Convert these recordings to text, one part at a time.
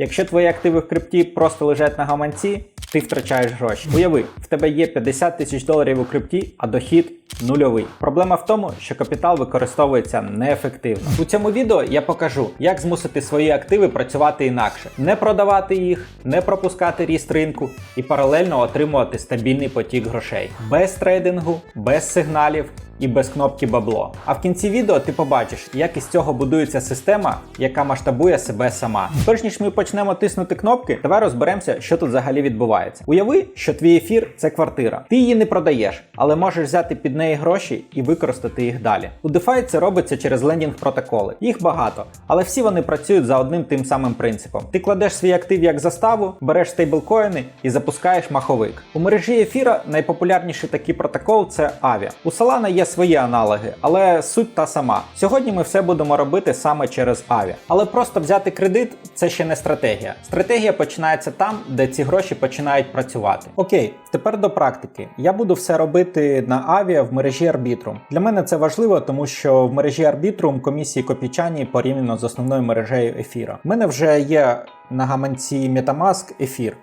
Якщо твої активи в крипті просто лежать на гаманці, ти втрачаєш гроші. Уяви, в тебе є 50 тисяч доларів у крипті, а дохід нульовий. Проблема в тому, що капітал використовується неефективно. У цьому відео я покажу, як змусити свої активи працювати інакше, не продавати їх, не пропускати ріст ринку і паралельно отримувати стабільний потік грошей без трейдингу, без сигналів. І без кнопки бабло. А в кінці відео ти побачиш, як із цього будується система, яка масштабує себе сама. Перш ніж ми почнемо тиснути кнопки, давай розберемося, що тут взагалі відбувається. Уяви, що твій ефір це квартира. Ти її не продаєш, але можеш взяти під неї гроші і використати їх далі. У DeFi це робиться через лендінг протоколи. Їх багато, але всі вони працюють за одним тим самим принципом. Ти кладеш свій актив як заставу, береш стейблкоїни і запускаєш маховик. У мережі ефіра найпопулярніший такий протокол це Avia. У Solana є свої аналоги, але суть та сама. Сьогодні ми все будемо робити саме через Avia. Але просто взяти кредит це ще не стратегія. Стратегія починається там, де ці гроші починають працювати. Окей, тепер до практики. Я буду все робити на Avia в мережі Arbitrum. Для мене це важливо, тому що в мережі Arbitrum комісії копійчані порівняно з основною мережею ефіра. У мене вже є на гаманці Metamask ефір.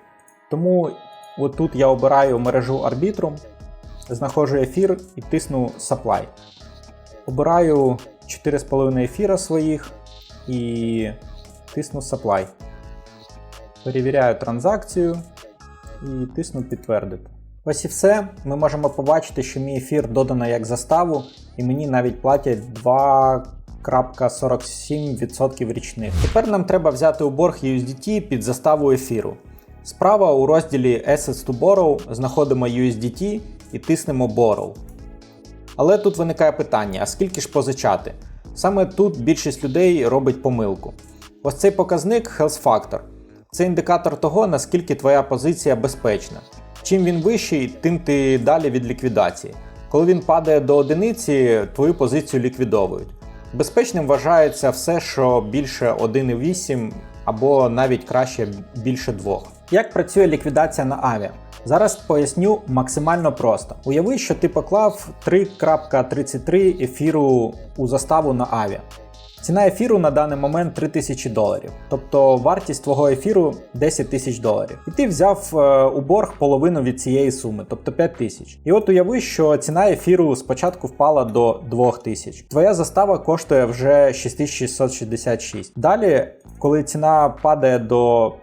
Тому отут я обираю мережу Arbitrum, знаходжу ефір і тисну Supply. Обираю 4,5 ефіра своїх і тисну Supply. Перевіряю транзакцію і тисну підтвердити. Ось і все. Ми можемо побачити, що мій ефір додано як заставу, і мені навіть платять 2,47% річних. Тепер нам треба взяти у борг USDT під заставу ефіру. Справа у розділі Assets to Borrow знаходимо USDT і тиснемо Borrow. Але тут виникає питання: а скільки ж позичати? Саме тут більшість людей робить помилку. Ось цей показник Health Factor. Це індикатор того, наскільки твоя позиція безпечна. Чим він вищий, тим ти далі від ліквідації. Коли він падає до одиниці, твою позицію ліквідовують. Безпечним вважається все, що більше 1,8 або навіть краще більше 2. Як працює ліквідація на авіа? Зараз поясню максимально просто. Уяви, що ти поклав 3.33 ефіру у заставу на авіа. Ціна ефіру на даний момент 3000 доларів, тобто вартість твого ефіру 10 тисяч доларів. І ти взяв е, у борг половину від цієї суми, тобто 5 тисяч. І от уяви, що ціна ефіру спочатку впала до 2000. Твоя застава коштує вже 6666. Далі, коли ціна падає до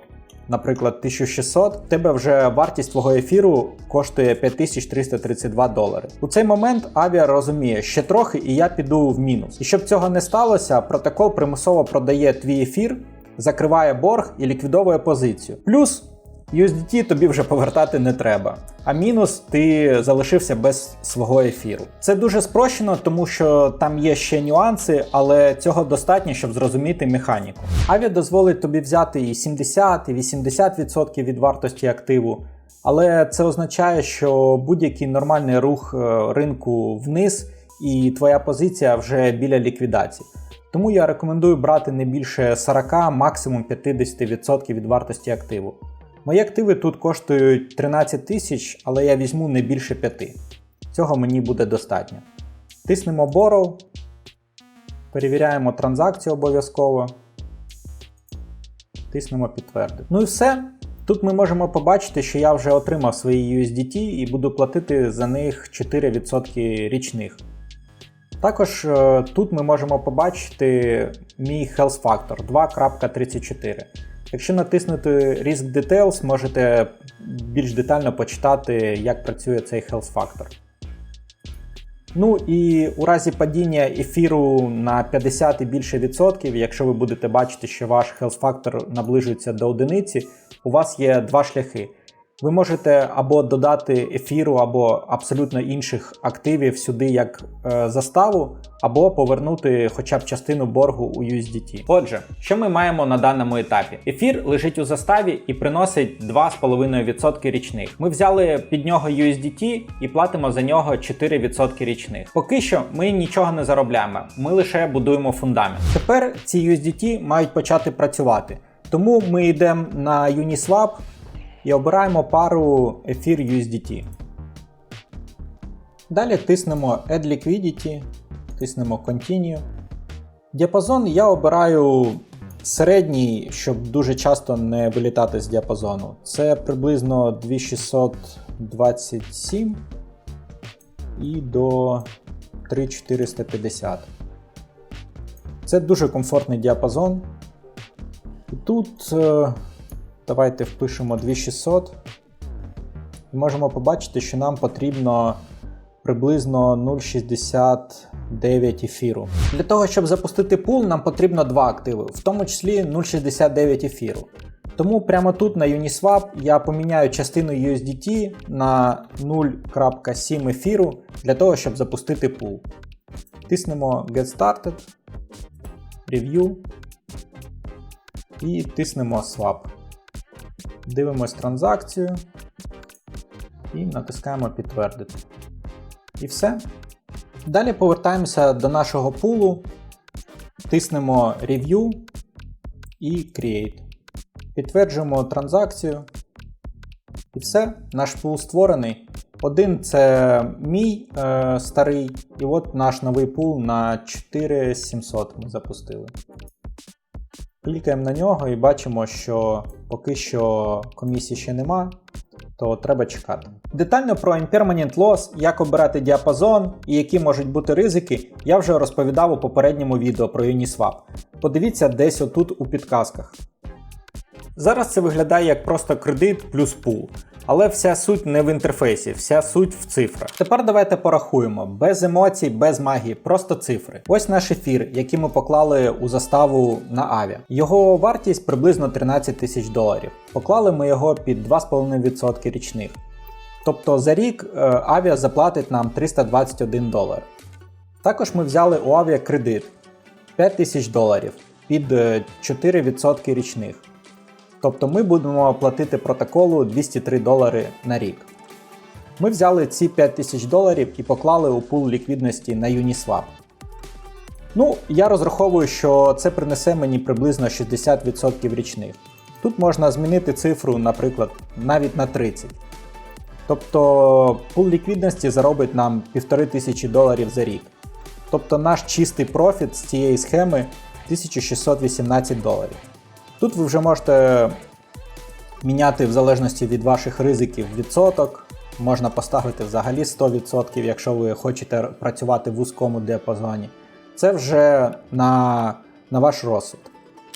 наприклад, 1600, в тебе вже вартість твого ефіру коштує 5332 долари. У цей момент авіа розуміє, ще трохи і я піду в мінус. І щоб цього не сталося, протокол примусово продає твій ефір, закриває борг і ліквідовує позицію. Плюс USDT тобі вже повертати не треба. А мінус ти залишився без свого ефіру. Це дуже спрощено, тому що там є ще нюанси, але цього достатньо, щоб зрозуміти механіку. Авіа дозволить тобі взяти і 70, і 80% від вартості активу. Але це означає, що будь-який нормальний рух е, ринку вниз, і твоя позиція вже біля ліквідації. Тому я рекомендую брати не більше 40, максимум 50% від вартості активу. Мої активи тут коштують 13 тисяч, але я візьму не більше 5. Цього мені буде достатньо. Тиснемо Borrow, перевіряємо транзакцію обов'язково. Тиснемо підтвердити. Ну і все. Тут ми можемо побачити, що я вже отримав свої USDT і буду платити за них 4% річних. Також е, тут ми можемо побачити мій Health Factor 2.34. Якщо натиснути Risk Details, можете більш детально почитати, як працює цей Health Factor. Ну і у разі падіння ефіру на 50 і більше відсотків, якщо ви будете бачити, що ваш Health Factor наближується до одиниці, у вас є два шляхи. Ви можете або додати ефіру, або абсолютно інших активів сюди як е, заставу, або повернути хоча б частину боргу у USDT. Отже, що ми маємо на даному етапі? Ефір лежить у заставі і приносить 2,5% річних. Ми взяли під нього USDT і платимо за нього 4% річних. Поки що ми нічого не заробляємо, ми лише будуємо фундамент. Тепер ці USDT мають почати працювати. Тому ми йдемо на Uniswap і обираємо пару ефір USDT. Далі тиснемо Add Liquidity, тиснемо Continue. Діапазон я обираю середній, щоб дуже часто не вилітати з діапазону. Це приблизно 2627 і до 3450. Це дуже комфортний діапазон. І тут е, давайте впишемо 2600. І можемо побачити, що нам потрібно приблизно 0,69 ефіру. Для того, щоб запустити пул, нам потрібно два активи, в тому числі 0,69 ефіру. Тому прямо тут на Uniswap я поміняю частину USDT на 0.7 ефіру для того, щоб запустити пул. Тиснемо Get Started, Review і тиснемо Swap. Дивимось транзакцію і натискаємо підтвердити. І все. Далі повертаємося до нашого пулу, тиснемо Review і Create. Підтверджуємо транзакцію. І все, наш пул створений. Один це мій е, старий, і от наш новий пул на 4700 ми запустили. Клікаємо на нього і бачимо, що поки що комісії ще нема, то треба чекати. Детально про Impermanent Loss, як обирати діапазон і які можуть бути ризики, я вже розповідав у попередньому відео про Uniswap. Подивіться десь отут у підказках. Зараз це виглядає як просто кредит плюс пул. Але вся суть не в інтерфейсі, вся суть в цифрах. Тепер давайте порахуємо, без емоцій, без магії, просто цифри. Ось наш ефір, який ми поклали у заставу на Аві. Його вартість приблизно 13 тисяч доларів. Поклали ми його під 2,5% річних. Тобто за рік е, Авіа заплатить нам 321 долар. Також ми взяли у Авіа кредит 5 тисяч доларів під 4% е, річних. Тобто ми будемо платити протоколу 203 долари на рік. Ми взяли ці 5000 доларів і поклали у пул ліквідності на Uniswap. Ну, я розраховую, що це принесе мені приблизно 60% річних. Тут можна змінити цифру, наприклад, навіть на 30. Тобто пул ліквідності заробить нам 1500 доларів за рік. Тобто наш чистий профіт з цієї схеми 1618 доларів. Тут ви вже можете міняти в залежності від ваших ризиків відсоток. Можна поставити взагалі 100%, якщо ви хочете працювати в вузькому діапазоні. Це вже на, на ваш розсуд.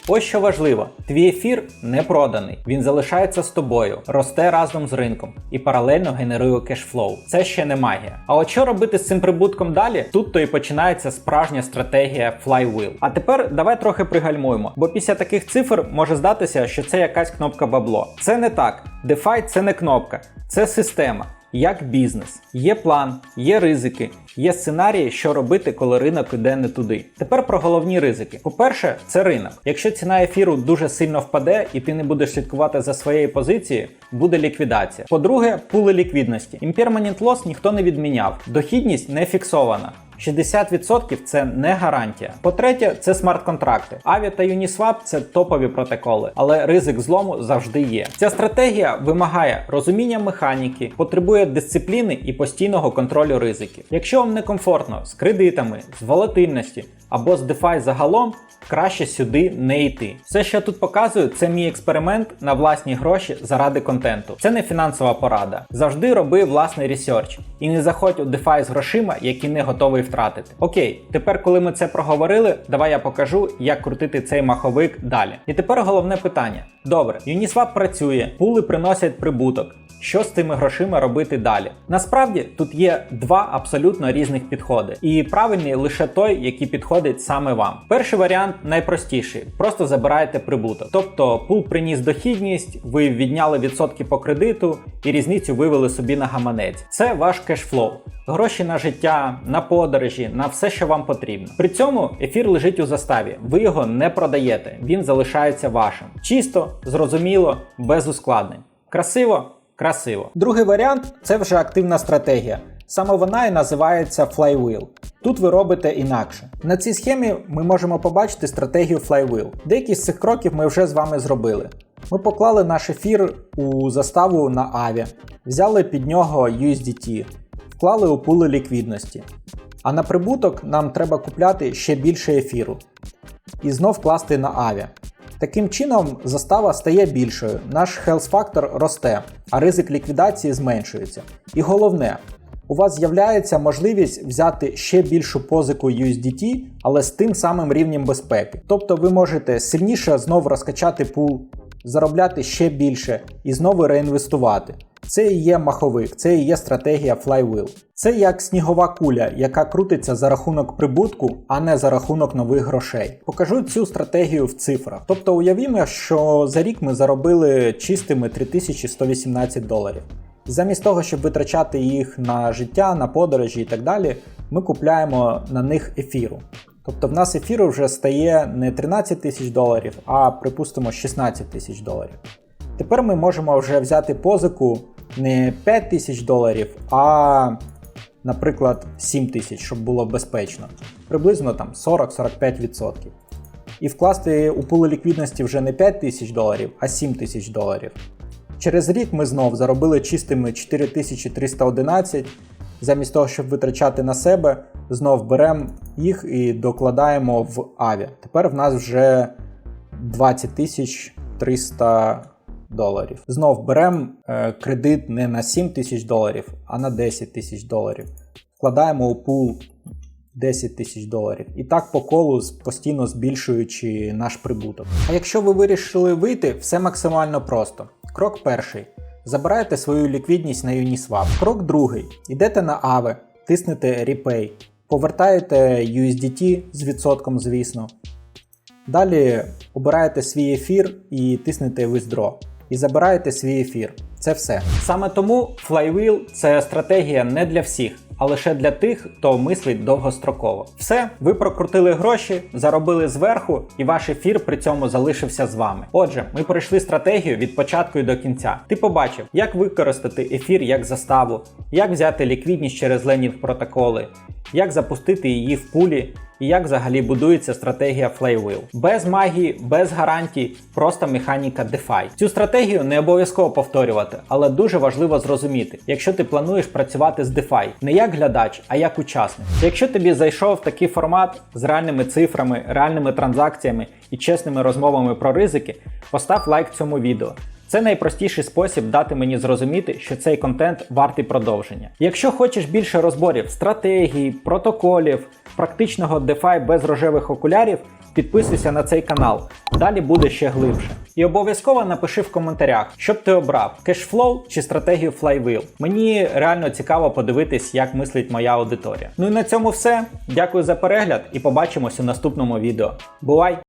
Ось що важливо: твій ефір не проданий, він залишається з тобою, росте разом з ринком і паралельно генерує кешфлоу. Це ще не магія. А от що робити з цим прибутком далі? Тут то і починається справжня стратегія Flywheel. А тепер давай трохи пригальмуємо, бо після таких цифр може здатися, що це якась кнопка бабло. Це не так. DeFi – це не кнопка, це система як бізнес. Є план, є ризики, є сценарії, що робити, коли ринок іде не туди. Тепер про головні ризики. По-перше, це ринок. Якщо ціна ефіру дуже сильно впаде і ти не будеш слідкувати за своєю позицією, буде ліквідація. По-друге, пули ліквідності. Імперманент лос ніхто не відміняв. Дохідність не фіксована. 60% це не гарантія. По-третє, це смарт-контракти. Авіа та Uniswap це топові протоколи, але ризик злому завжди є. Ця стратегія вимагає розуміння механіки, потребує дисципліни і постійного контролю ризиків. Якщо вам некомфортно з кредитами, з волатильності або з DeFi загалом, краще сюди не йти. Все, що я тут показую, це мій експеримент на власні гроші заради контенту. Це не фінансова порада. Завжди роби власний ресерч і не заходь у DeFi з грошима, які не готовий втратити. Окей, тепер, коли ми це проговорили, давай я покажу, як крутити цей маховик далі. І тепер головне питання: добре, Uniswap працює, пули приносять прибуток. Що з тими грошима робити далі? Насправді тут є два абсолютно різних підходи, і правильний лише той, який підходить саме вам. Перший варіант найпростіший: просто забираєте прибуток. Тобто пул приніс дохідність, ви відняли відсотки по кредиту і різницю вивели собі на гаманець. Це ваш кешфлоу. Гроші на життя, на подорожі, на все, що вам потрібно. При цьому ефір лежить у заставі, ви його не продаєте, він залишається вашим. Чисто, зрозуміло, без ускладнень. Красиво красиво. Другий варіант це вже активна стратегія. Саме вона і називається Flywheel. Тут ви робите інакше. На цій схемі ми можемо побачити стратегію Flywheel. Деякі з цих кроків ми вже з вами зробили. Ми поклали наш ефір у заставу на Аві, взяли під нього USDT, вклали у пули ліквідності. А на прибуток нам треба купляти ще більше ефіру. І знов вкласти на Аві. Таким чином, застава стає більшою, наш health factor росте, а ризик ліквідації зменшується. І головне, у вас з'являється можливість взяти ще більшу позику USDT, але з тим самим рівнем безпеки. Тобто ви можете сильніше знову розкачати пул, заробляти ще більше і знову реінвестувати. Це і є маховик, це і є стратегія Flywheel. Це як снігова куля, яка крутиться за рахунок прибутку, а не за рахунок нових грошей. Покажу цю стратегію в цифрах. Тобто уявімо, що за рік ми заробили чистими 3118 доларів. Замість того, щоб витрачати їх на життя, на подорожі і так далі, ми купляємо на них ефіру. Тобто в нас ефіру вже стає не 13 тисяч доларів, а припустимо 16 тисяч доларів. Тепер ми можемо вже взяти позику не 5 тисяч доларів, а, наприклад, 7 тисяч, щоб було безпечно. Приблизно там 40-45%. І вкласти у пули ліквідності вже не 5 тисяч доларів, а 7 тисяч доларів. Через рік ми знов заробили чистими 4311. Замість того, щоб витрачати на себе, знов беремо їх і докладаємо в Аві. Тепер в нас вже 20 300 доларів. Знов беремо е, кредит не на 7 тисяч доларів, а на 10 тисяч доларів. Вкладаємо у пул 10 тисяч доларів. І так по колу постійно збільшуючи наш прибуток. А якщо ви вирішили вийти, все максимально просто. Крок перший. Забираєте свою ліквідність на Uniswap. Крок другий. Йдете на Aave, тиснете Repay, повертаєте USDT з відсотком, звісно. Далі обираєте свій ефір і тиснете Withdraw. І забираєте свій ефір. Це все. Саме тому Flywheel це стратегія не для всіх, а лише для тих, хто мислить довгостроково. Все, ви прокрутили гроші, заробили зверху, і ваш ефір при цьому залишився з вами. Отже, ми пройшли стратегію від початку і до кінця. Ти побачив, як використати ефір як заставу, як взяти ліквідність через ленінг протоколи, як запустити її в пулі і як взагалі будується стратегія Flywheel. Без магії, без гарантій, просто механіка DeFi. Цю стратегію не обов'язково повторювати, але дуже важливо зрозуміти, якщо ти плануєш працювати з DeFi не як глядач, а як учасник. Якщо тобі зайшов такий формат з реальними цифрами, реальними транзакціями і чесними розмовами про ризики, постав лайк цьому відео. Це найпростіший спосіб дати мені зрозуміти, що цей контент вартий продовження. Якщо хочеш більше розборів, стратегій, протоколів, практичного DeFi без рожевих окулярів, підписуйся на цей канал. Далі буде ще глибше. І обов'язково напиши в коментарях, що б ти обрав: кешфлоу чи стратегію Flywheel. Мені реально цікаво подивитись, як мислить моя аудиторія. Ну і на цьому все. Дякую за перегляд і побачимось у наступному відео. Бувай!